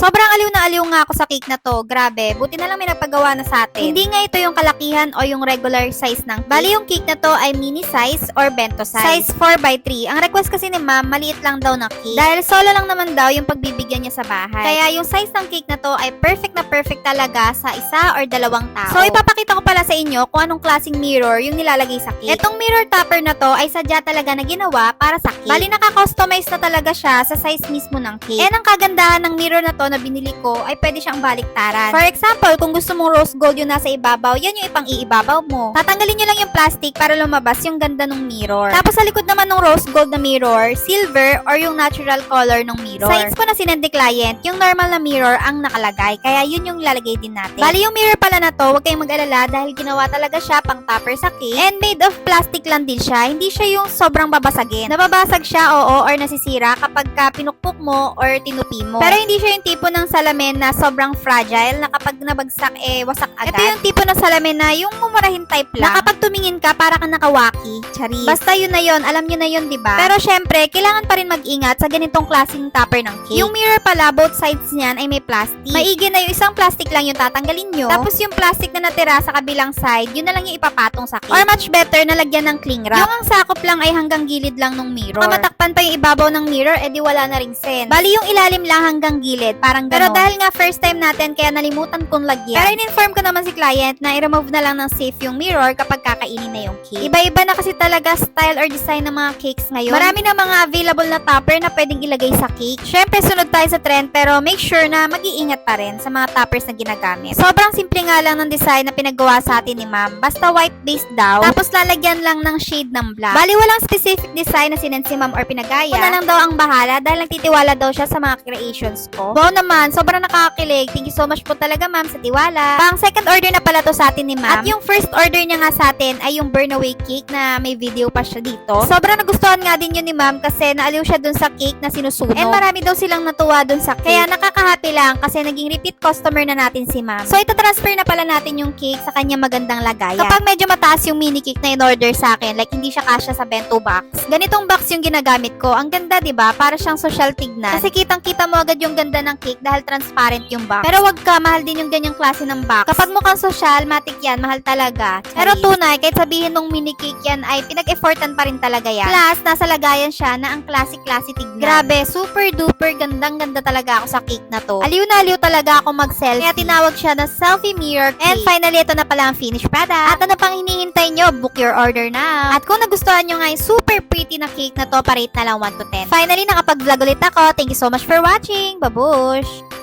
Sobrang aliw na aliw nga ako sa cake na to. Grabe, buti na lang may nagpagawa na sa atin. Hindi nga ito yung kalakihan o yung regular size ng cake. Bali yung cake na to ay mini size or bento size. Size 4x3. Ang request kasi ni ma'am, maliit lang daw na cake. Dahil solo lang naman daw yung pagbibigyan niya sa bahay. Kaya yung size ng cake na to ay perfect na perfect talaga sa isa or dalawang tao. So ipapakita ko pala sa inyo kung anong klaseng mirror yung nilalagay sa cake. Etong mirror topper na to ay sadya talaga na ginawa para sa cake. Bali naka-customize na talaga siya sa size mismo ng cake. And ang kagandahan ng mirror na to na binili ko ay pwede siyang baliktaran. For example, kung gusto mong rose gold yung nasa ibabaw, yan yung ipang iibabaw mo. Tatanggalin nyo lang yung plastic para lumabas yung ganda ng mirror. Tapos sa likod naman ng rose gold na mirror, silver or yung natural color ng mirror. Sa inspo na sinend ni client, yung normal na mirror ang nakalagay. Kaya yun yung lalagay din natin. Bali yung mirror pala na to, huwag kayong mag-alala dahil ginawa talaga siya pang topper sa cake. And made of plastic lang din siya. Hindi siya yung sobrang babasagin. Nababasag siya, oo, or nasisira kapag ka pinukpok mo or tinupi mo. Pero hindi siya yung tipo ng salamin na sobrang fragile na kapag nabagsak eh wasak agad. Ito yung tipo ng salamin na yung mumurahin type lang. Na kapag tumingin ka para ka nakawaki. Charis. Basta yun na yun, alam nyo na yun, di ba? Pero syempre, kailangan pa rin mag-ingat sa ganitong klaseng topper ng cake. Yung mirror pala, both sides niyan ay may plastic. Maigi na yung isang plastic lang yung tatanggalin nyo. Tapos yung plastic na natira sa kabilang side, yun na lang yung ipapatong sa cake. Or much better na lagyan ng cling wrap. Yung ang sakop lang ay hanggang gilid lang ng mirror. Kung matakpan pa yung ibabaw ng mirror, edi wala na ring sense. Bali yung ilalim lang hanggang gilid, parang Pero ganon. dahil nga first time natin, kaya nalimutan kong lagyan. Pero in-inform ko naman si client na i-remove na lang ng safe yung mirror kapag kakainin na yung cake. Iba-iba na kasi talaga style or design ng mga cakes ngayon. Marami na mga available na topper na pwedeng ilagay sa cake. Syempre, sunod tayo sa trend pero make sure na mag-iingat pa rin sa mga toppers na ginagamit. Sobrang simple nga lang ng design na pinagawa sa atin ni ma'am. Basta white base daw. Tapos lalagyan lang ng shade ng black. Bali, walang specific design na sinend si ma'am or pinagaya. Una lang daw ang bahala dahil nagtitiwala daw siya sa mga creations ko. Wow naman, sobrang nakakakilig. Thank you so much po talaga ma'am sa tiwala. Pang second order na pala to sa atin ni ma'am. At yung first order niya nga sa atin ay yung burn away cake na may video pa siya dito. Sobrang nagustuhan nga din yun ni ma'am kasi naaliw siya dun sa cake na sinusunog. And marami daw silang natuwa dun sa cake. Kaya nakaka-happy lang kasi naging repeat customer na natin si ma'am. So ito transfer na pala natin yung cake sa kanya magandang lagayan. Kapag medyo mataas yung mini cake na in-order sa akin, like hindi siya kasya sa bento box. Ganitong box yung ginagamit ko. Ang ganda, 'di ba? Para siyang social tignan. Kasi kitang-kita mo agad yung ganda ng cake dahil transparent yung box. Pero wag ka, mahal din yung ganyang klase ng box. Kapag mukhang social, matik yan, mahal talaga. Pero tunay, kahit sabihin nung mini cake yan ay pinag-effortan pa rin talaga yan. Plus, nasa lagayan siya na ang classic-classic tignan. Grabe, super duper gandang-ganda talaga ako sa cake na to. Aliw na aliw talaga ako mag-selfie. Kaya tinawag siya na selfie mirror cake. And finally, ito na pala ang finished product. At ano pang hinihintay nyo? Book your order now. At kung nagustuhan nyo nga yung super pretty na cake na to, parate na lang 1 to 10. Finally, nakapag-vlog ulit ako. Thank you so much for watching. Babush! English.